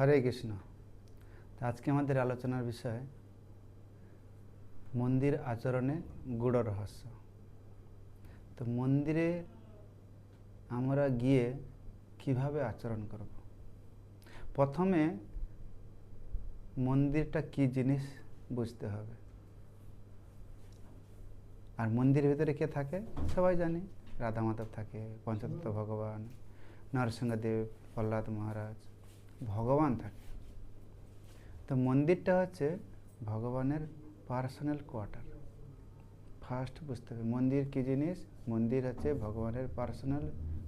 হরে কৃষ্ণ। তো আজকে আমাদের আলোচনার বিষয়, মন্দির আচরণে গূঢ় রহস্য। তো মন্দিরে আমরা গিয়ে কীভাবে আচরণ করব? প্রথমে মন্দিরটা কি জিনিস বুঝতে হবে। আর মন্দিরের ভিতরে কে থাকে? সবাই জানি। রাধা মাধব থাকে, পঞ্চতত্ত্ব ভগবান, নরসিংহদেব, প্রহ্লাদ মহারাজ। ভগবান থাকে। তো মন্দিরটা হচ্ছে ভগবানের পার্সোনাল কোয়ার্টার ফার্স্ট বুঝতে হবে মন্দির কী জিনিস? মন্দির হচ্ছে ভগবানের পার্সোনাল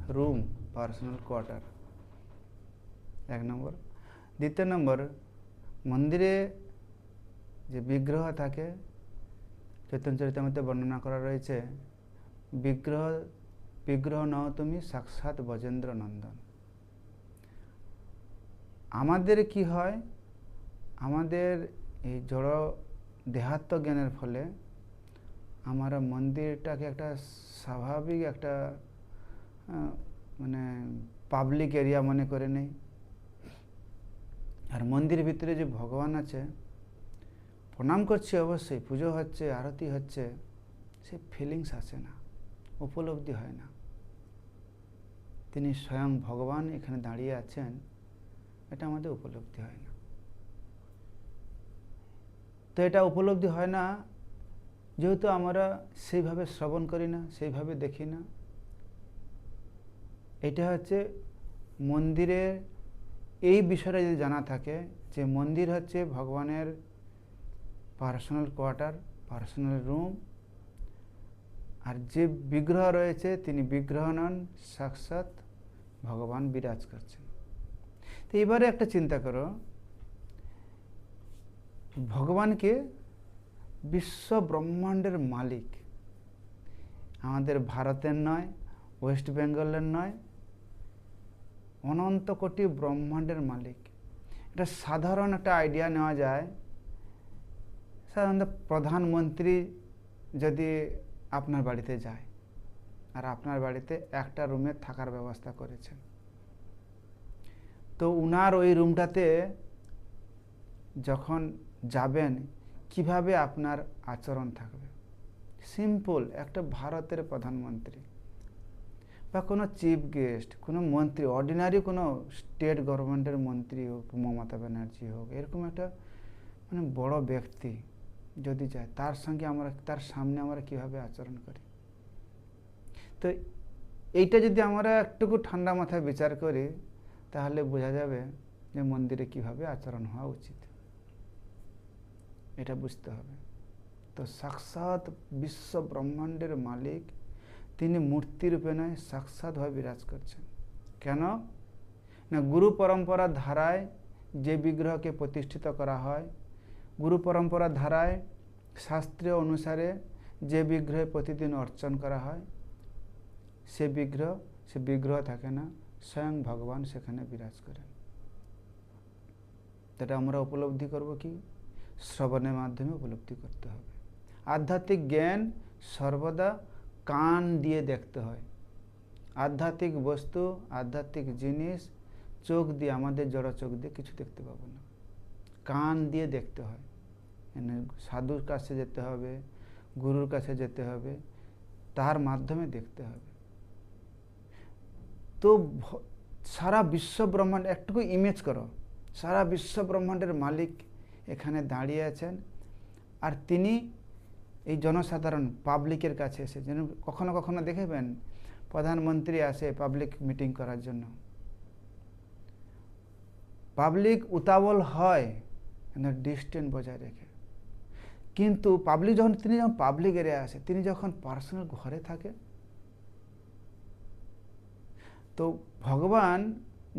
রুম পার্সোনাল কোয়ার্টার এক নম্বর। দ্বিতীয় নম্বর, মন্দিরে যে বিগ্রহ থাকে চৈতন্য চরিতামৃতে বর্ণনা করা রয়েছে, বিগ্রহ বিগ্রহ নও তুমি সাক্ষাৎ বজেন্দ্র নন্দন আমাদের কি হয়? আমাদের এই জড় দেহাত্ম জ্ঞানের ফলে আমরা মন্দিরটাকে একটা স্বাভাবিক একটা মানে পাবলিক এরিয়া মনে করে নেই। আর মন্দির ভিতরে যে ভগবান আছে, প্রণাম করছি অবশ্যই, পুজো হচ্ছে, আরতি হচ্ছে, সে ফিলিংস আসে না, উপলব্ধি হয় না। তিনি স্বয়ং ভগবান এখানে দাঁড়িয়ে আছেন। এটা আমাদের উপলব্ধি হয় না। তো এটা উপলব্ধি হয় না, যেহেতু আমরা সেইভাবে শ্রবণ করি না, সেইভাবে দেখি না। এটা হচ্ছে মন্দিরের, এই বিষয়টা যদি জানা থাকে যে মন্দির হচ্ছে ভগবানের পার্সোনাল কোয়ার্টার পার্সোনাল রুম আর যে বিগ্রহ রয়েছে তিনি বিগ্রহ নন, সাক্ষাৎ ভগবান বিরাজ করছেন। তো এবারে একটা চিন্তা করো। ভগবানকে বিশ্ব ব্রহ্মাণ্ডের মালিক। আমাদের ভারতের নয়, ওয়েস্ট বেঙ্গলের নয়, অনন্ত কোটি ব্রহ্মাণ্ডের মালিক। এটা সাধারণ একটা আইডিয়া নেওয়া যায়। সাধারণত প্রধানমন্ত্রী যদি আপনার বাড়িতে যায়, আর আপনার বাড়িতে একটা রুমে থাকার ব্যবস্থা করেছেন। তো উনার ওই রুমটাতে যখন যাবেন, কীভাবে আপনার আচরণ থাকবে? সিম্পল, একটা ভারতের প্রধানমন্ত্রী বা কোনো চিফ গেস্ট, কোনো মন্ত্রী অর্ডিনারি কোনো স্টেট গভর্নমেন্টের মন্ত্রী হোক, মমতা ব্যানার্জি হোক, এরকম একটা মানে বড় ব্যক্তি যদি যায়, তার সঙ্গে আমরা, তার সামনে আমরা কীভাবে আচরণ করি? তো এইটা যদি আমরা একটুকু ঠান্ডা মাথায় বিচার করি তাহলে বোঝা যাবে যে মন্দিরে কীভাবে আচরণ হওয়া উচিত। এটা বুঝতে হবে। তো সাক্ষাৎ বিশ্ব ব্রহ্মাণ্ডের মালিক, তিনি মূর্তিরূপে নয় সাক্ষাৎভাবে বিরাজ করছেন। কেন? না, গুরু পরম্পরা ধারায় যে বিগ্রহকে প্রতিষ্ঠিত করা হয়, গুরু পরম্পরা ধারায় শাস্ত্রীয় অনুসারে যে বিগ্রহে প্রতিদিন অর্চন করা হয়, সে বিগ্রহ সে বিগ্রহ থাকে না। স্বয়ং ভগবান সেখানে বিরাজ করেন। এটা আমরা উপলব্ধি করব কি? শ্রবণের মাধ্যমে উপলব্ধি করতে হবে। আধ্যাত্মিক জ্ঞান সর্বদা কান দিয়ে দেখতে হয়। আধ্যাত্মিক বস্তু, আধ্যাত্মিক জিনিস, চোখ দিয়ে, আমাদের জড় চোখ দিয়ে কিছু দেখতে পাবো না। কান দিয়ে দেখতে হয়। মানে সাধুর কাছে যেতে হবে, গুরুর কাছে যেতে হবে, তার মাধ্যমে দেখতে হবে। তো সারা বিশ্ব ব্রহ্মাণ্ড একটুকু ইমেজ করো। সারা বিশ্ব ব্রহ্মাণ্ডের মালিক এখানে দাঁড়িয়ে আছেন। আর তিনি এই জনসাধারণ পাবলিকের কাছে এসে, যেন কখনো কখনো দেখবেন, প্রধানমন্ত্রী আসে পাবলিক মিটিং করার জন্য। পাবলিক উতাবল হয় ডিস্টেন্স বজায় রেখে। কিন্তু পাবলিক যখন তিনি যখন পাবলিক এরিয়া আসে, তিনি যখন পার্সোনাল ঘরে থাকে তো ভগবান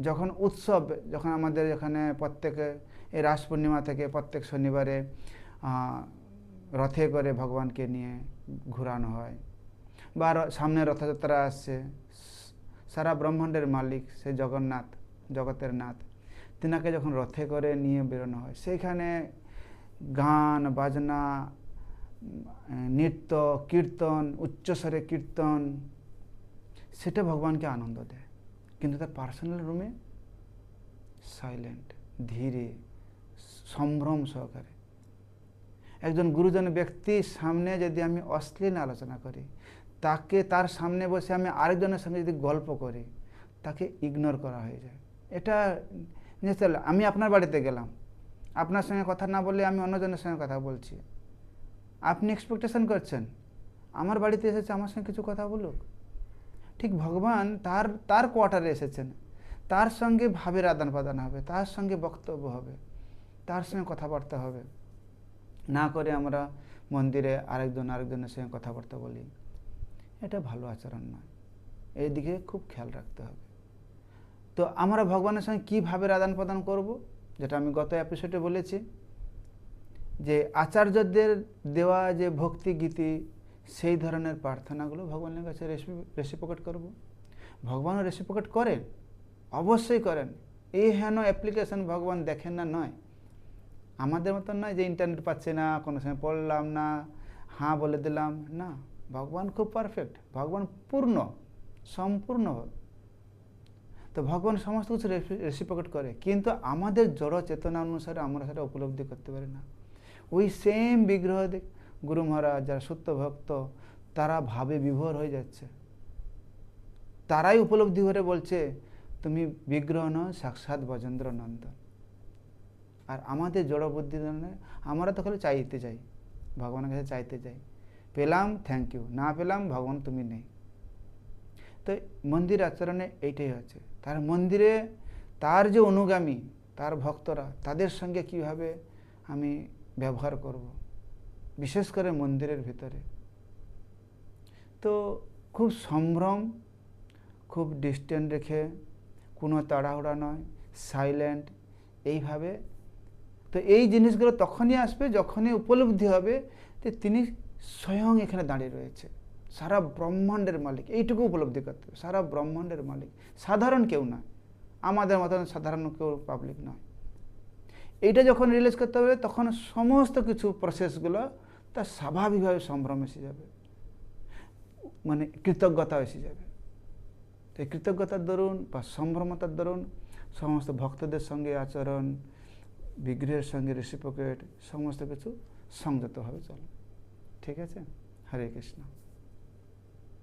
যখন উৎসব, যখন আমাদের এখানে প্রত্যেকে, এই রাস পূর্ণিমা থেকে প্রত্যেক শনিবারে রথে করে ভগবানকে নিয়ে ঘোরানো হয় বা সামনে রথযাত্রা আসছে। সারা ব্রহ্মাণ্ডের মালিক সে জগন্নাথ, জগতের নাথ। তিনাকে যখন রথে করে নিয়ে বেরোনো হয়, সেইখানে গান, বাজনা নৃত্য, কীর্তন, উচ্চস্বরে কীর্তন সেটা ভগবানকে আনন্দ দেয়। কিন্তু তার পার্সোনাল রুমে সাইলেন্ট ধীরে, সম্ভ্রম সহকারে। একজন গুরুজন ব্যক্তির সামনে যদি আমি অশ্লীল আলোচনা করি, তাকে তার সামনে বসে আমি আরেকজনের সামনে যদি গল্প করি, তাকে ইগনোর করা হয়ে যায়। এটা ন্যাচারাল আমি আপনার বাড়িতে গেলাম। আপনার সঙ্গে কথা না বলে আমি অন্যজনের সঙ্গে কথা বলছি। আপনি এক্সপেকটেশন করছেন? আমার বাড়িতে এসেছে, আমার সঙ্গে কিছু কথা বলুক? ঠিক ভগবান তার তার কোয়ার্টারে এসেছেন। তার সঙ্গে ভাবের আদান প্রদান হবে, তার সঙ্গে বক্তব্য হবে, তার সঙ্গে কথাবার্তা হবে। না করে আমরা মন্দিরে আরেকজন আরেকজনের সঙ্গে কথাবার্তা বলি, এটা ভালো আচরণ নয়। এই দিকে খুব খেয়াল রাখতে হবে। তো আমরা ভগবানের সঙ্গে কী ভাবের আদান প্রদান করব? যেটা আমি গত এপিসোডে বলেছি, যে আচার্যদের দেওয়া যে ভক্তি গীতি সেই ধরনের প্রার্থনাগুলো ভগবানের কাছে রেসিপোকেট করব। ভগবানও রেসিপোকেট করেন অবশ্যই করেন। এই হেন অ্যাপ্লিকেশন ভগবান দেখেন না, নয়। আমাদের মতন নয় যে ইন্টারনেট পাচ্ছে না, কোনো সময় পড়লাম না হ্যাঁ বলে দিলাম, না। ভগবান খুব পারফেক্ট ভগবান পূর্ণ, সম্পূর্ণ। তো ভগবান সমস্ত কিছু রেসিপোকেট করে, কিন্তু আমাদের জড় চেতনা অনুসারে আমরা সেটা উপলব্ধি করতে পারি না। ওই সেম বিগ্রহ দেখ গুরু মহারাজ, যারা সত্য ভক্ত, তারা ভাবে বিভোর হয়ে যাচ্ছে। তারাই উপলব্ধি করে বলছে, তুমি বিগ্রহ নও, সাক্ষাৎ বজেন্দ্র নন্দন আর আমাদের জড় বুদ্ধি আমরা তো খালি চাইতে চাই, ভগবানের কাছে চাইতে চাই। পেলাম থ্যাংক ইউ না পেলাম, ভগবান তুমি নেই। তো মন্দির আচরণে এইটাই হচ্ছে তার মন্দিরে তার যে অনুগামী, তার ভক্তরা, তাদের সঙ্গে কীভাবে আমি ব্যবহার করব? বিশেষ করে মন্দিরের ভিতরে। তো খুব সম্ভ্রম, খুব ডিস্টেন্স রেখে, কোনো তাড়াহুড়া নয় সাইলেন্ট এইভাবে। তো এই জিনিসগুলো তখনই আসবে, যখনই উপলব্ধি হবে যে তিনি স্বয়ং এখানে দাঁড়িয়ে রয়েছে। সারা ব্রহ্মাণ্ডের মালিক, এইটুকু উপলব্ধি করতে হবে। সারা ব্রহ্মাণ্ডের মালিক। সাধারণ কেউ নয়। আমাদের মতন সাধারণ কেউ পাবলিক নয়। এইটা যখন রিয়েলাইজ করতে হবে, তখন সমস্ত কিছু প্রসেসগুলো তার স্বাভাবিকভাবে সম্ভ্রম এসে যাবে। মানে কৃতজ্ঞতা এসে যাবে। তো এই কৃতজ্ঞতার দরুন বা সম্ভ্রমতার দরুন সমস্ত ভক্তদের সঙ্গে আচরণ, বিগ্রহের সঙ্গে রেসিপোকেট সমস্ত কিছু সংযতভাবে চলে। ঠিক আছে? হরে কৃষ্ণ।